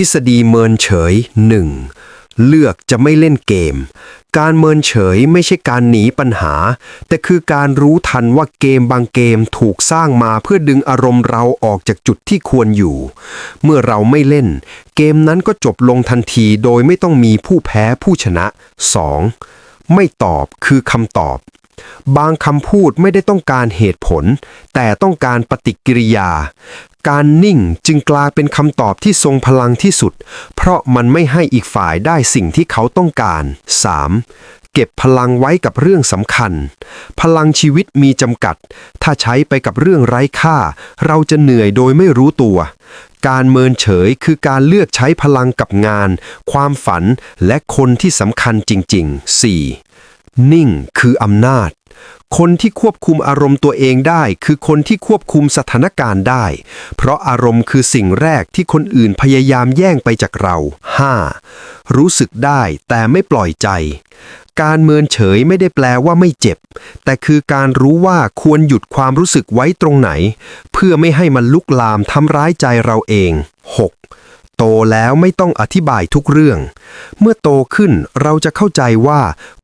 ทฤษฎีเมินเฉย 1. เลือกจะไม่เล่นเกม การเมินเฉยไม่ใช่การหนีปัญหา แต่คือการรู้ทันว่าเกมบางเกมถูกสร้างมาเพื่อดึงอารมณ์เราออกจากจุดที่ควรอยู่ เมื่อเราไม่เล่น เกมนั้นก็จบลงทันทีโดยไม่ต้องมีผู้แพ้ผู้ชนะ 2. ไม่ตอบคือคำตอบบางคำพูดไม่ได้ต้องการเหตุผล แต่ต้องการปฏิกิริยา การนิ่งจึงกลายเป็นคำตอบที่ทรงพลังที่สุด เพราะมันไม่ให้อีกฝ่ายได้สิ่งที่เขาต้องการ 3. เก็บพลังไว้กับเรื่องสำคัญ พลังชีวิตมีจำกัด ถ้าใช้ไปกับเรื่องไร้ค่า เราจะเหนื่อยโดยไม่รู้ตัว การเมินเฉยคือการเลือกใช้พลังกับงาน ความฝันและคนที่สำคัญจริง ๆ 4. นิ่งคืออำนาจ คนที่ควบคุมอารมณ์ตัวเองได้ คือคนที่ควบคุมสถานการณ์ได้ เพราะอารมณ์คือสิ่งแรกที่คนอื่นพยายามแย่งไปจากเรา 5. รู้สึกได้แต่ไม่ปล่อยใจ การเมินเฉยไม่ได้แปลว่าไม่เจ็บ แต่คือการรู้ว่าควรหยุดความรู้สึกไว้ตรงไหน เพื่อไม่ให้มันลุกลามทำร้ายใจเราเอง 6. โตแล้วไม่ต้องอธิบายทุกเรื่อง เมื่อโตขึ้นเราจะเข้าใจว่า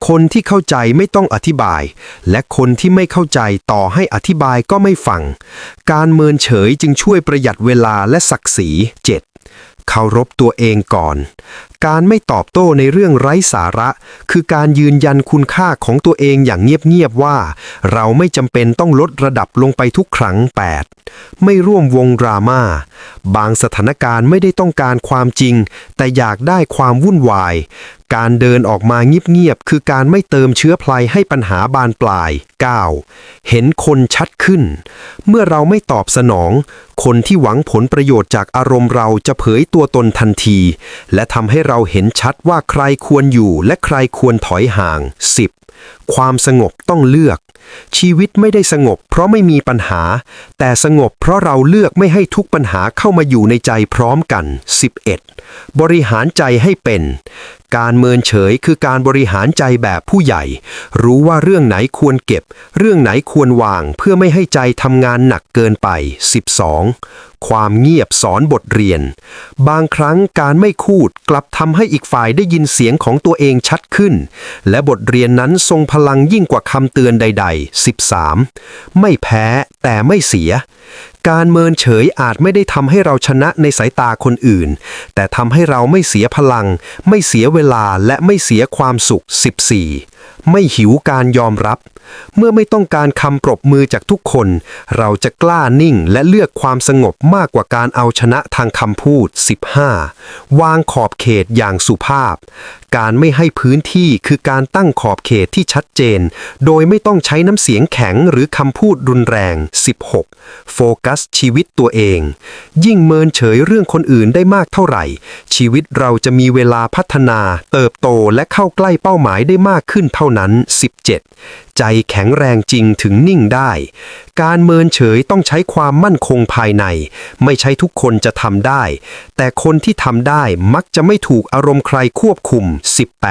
คนที่เข้าใจไม่ต้องอธิบาย และคนที่ไม่เข้าใจต่อให้อธิบายก็ไม่ฟัง การเมินเฉยจึงช่วยประหยัดเวลาและศักดิ์ศรี 7. เคารพตัวเองก่อน การไม่ตอบโต้ในเรื่องไร้สาระ คือการยืนยันคุณค่าของตัวเองอย่างเงียบๆว่า เราไม่จำเป็นต้องลดระดับลงไปทุกครั้ง 8. ไม่ร่วมวงดราม่าบางสถานการณ์ไม่ได้ต้องการความจริง แต่อยากได้ความวุ่นวายการเดินออกมาเงียบๆคือการไม่เติมเชื้อพลัยให้ปัญหาบานปลาย 9. เห็นคนชัดขึ้น เมื่อเราไม่ตอบสนอง คนที่หวังผลประโยชน์จากอารมณ์เราจะเผยตัวตนทันที และทำให้เราเห็นชัดว่าใครควรอยู่และใครควรถอยห่าง 10. ความสงบต้องเลือก ชีวิตไม่ได้สงบเพราะไม่มีปัญหา แต่สงบเพราะเราเลือกไม่ให้ทุกปัญหาเข้ามาอยู่ในใจพร้อมกัน 11. บริหารใจให้เป็น การเมินเฉยคือการบริหารใจแบบผู้ใหญ่ รู้ว่าเรื่องไหนควรเก็บ เรื่องไหนควรวาง เพื่อไม่ให้ใจทำงานหนักเกินไป 12. ความเงียบสอนบทเรียน บางครั้งการไม่คูดกลับทำให้อีกฝ่ายได้ยินเสียงของตัวเองชัดขึ้น และบทเรียนนั้นทรงพลังยิ่งกว่าคำเตือนใด ๆ 13. ไม่แพ้แต่ไม่เสีย การเมินเฉยอาจไม่ได้ทำให้เราชนะในสายตาคนอื่น แต่ทำให้เราไม่เสียพลัง ไม่เสียเวลาและไม่เสียความสุข 14. ไม่หิวการยอมรับ เมื่อไม่ต้องการคำปรบมือจากทุกคน เราจะกล้านิ่งและเลือกความสงบมากกว่าการเอาชนะทางคำพูด 15. วางขอบเขตอย่างสุภาพ การไม่ให้พื้นที่คือการตั้งขอบเขตที่ชัดเจน โดยไม่ต้องใช้น้ำเสียงแข็งหรือคำพูดรุนแรง 16. โฟกัสชีวิตตัวเอง ยิ่งเมินเฉยเรื่องคนอื่นได้มากเท่าไหร่ ชีวิตเราจะมีเวลาพัฒนา เติบโตและเข้าใกล้เป้าหมายได้มากขึ้นเท่านั้น 17. ใจแข็งแรงจริงถึงนิ่งได้ การเมินเฉยต้องใช้ความมั่นคงภายใน ไม่ใช่ทุกคนจะทำได้ แต่คนที่ทำได้มักจะไม่ถูกอารมณ์ใครควบคุม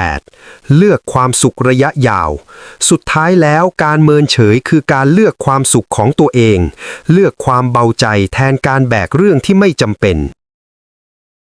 18. เลือกความสุขระยะยาว สุดท้ายแล้วการเมินเฉยคือการเลือกความสุขของตัวเอง เลือกความเบาใจแทนการแบกเรื่องที่ไม่จำเป็น